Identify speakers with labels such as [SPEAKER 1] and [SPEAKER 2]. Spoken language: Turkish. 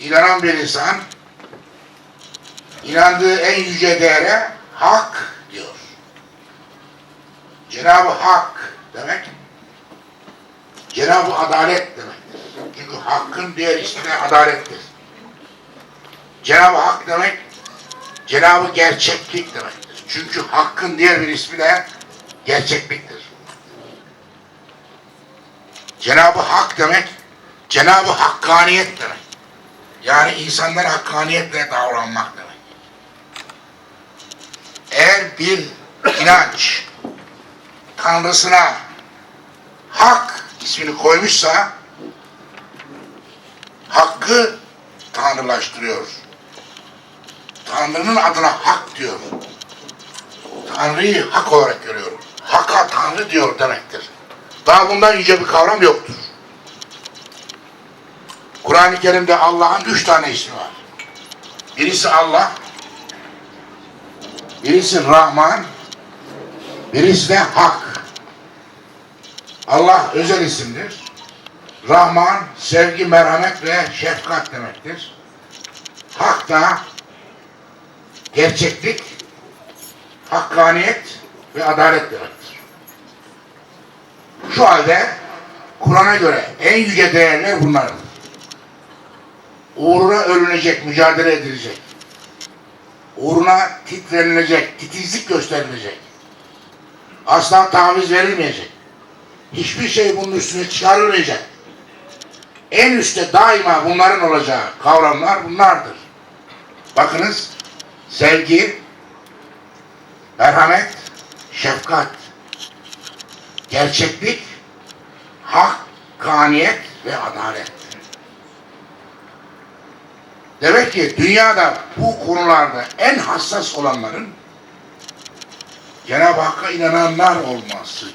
[SPEAKER 1] inanan bir insan inandığı en yüce değere hak diyor. Cenab-ı Hak demek Cenab-ı Adalet demektir. Çünkü hakkın diğer ismi adalettir. Cenab-ı Hak demek Cenab-ı Gerçeklik demektir. Çünkü hakkın diğer bir ismi de gerçekliktir. Cenab-ı Hak demek Cenab-ı Hakkaniyet demek. Yani insanlara hakkaniyetle davranmak demek. Eğer bir inanç Tanrısına hak ismini koymuşsa hakkı tanrılaştırıyor. Tanrı'nın adına hak diyor. Tanrı'yı hak olarak görüyor. Haka Tanrı diyor demektir. Daha bundan yüce bir kavram yoktur. Kur'an-ı Kerim'de Allah'ın üç tane ismi var. Birisi Allah, birisi Rahman, birisi de Hak. Allah özel isimdir. Rahman, sevgi, merhamet ve şefkat demektir. Hak da gerçeklik, hakkaniyet ve adalet demektir. Şu halde Kur'an'a göre en yüce değerler bunlardır. Uğruna ölünecek, mücadele edilecek. Uğruna titrenilecek, titizlik gösterilecek. Asla taviz verilmeyecek. Hiçbir şey bunun üstüne çıkarılmayacak. En üstte daima bunların olacağı kavramlar bunlardır. Bakınız, sevgi, merhamet, şefkat, gerçeklik, hakkaniyet ve adalet. Demek ki dünyada bu konularda en hassas olanların Cenab-ı Hakk'a inananlar olması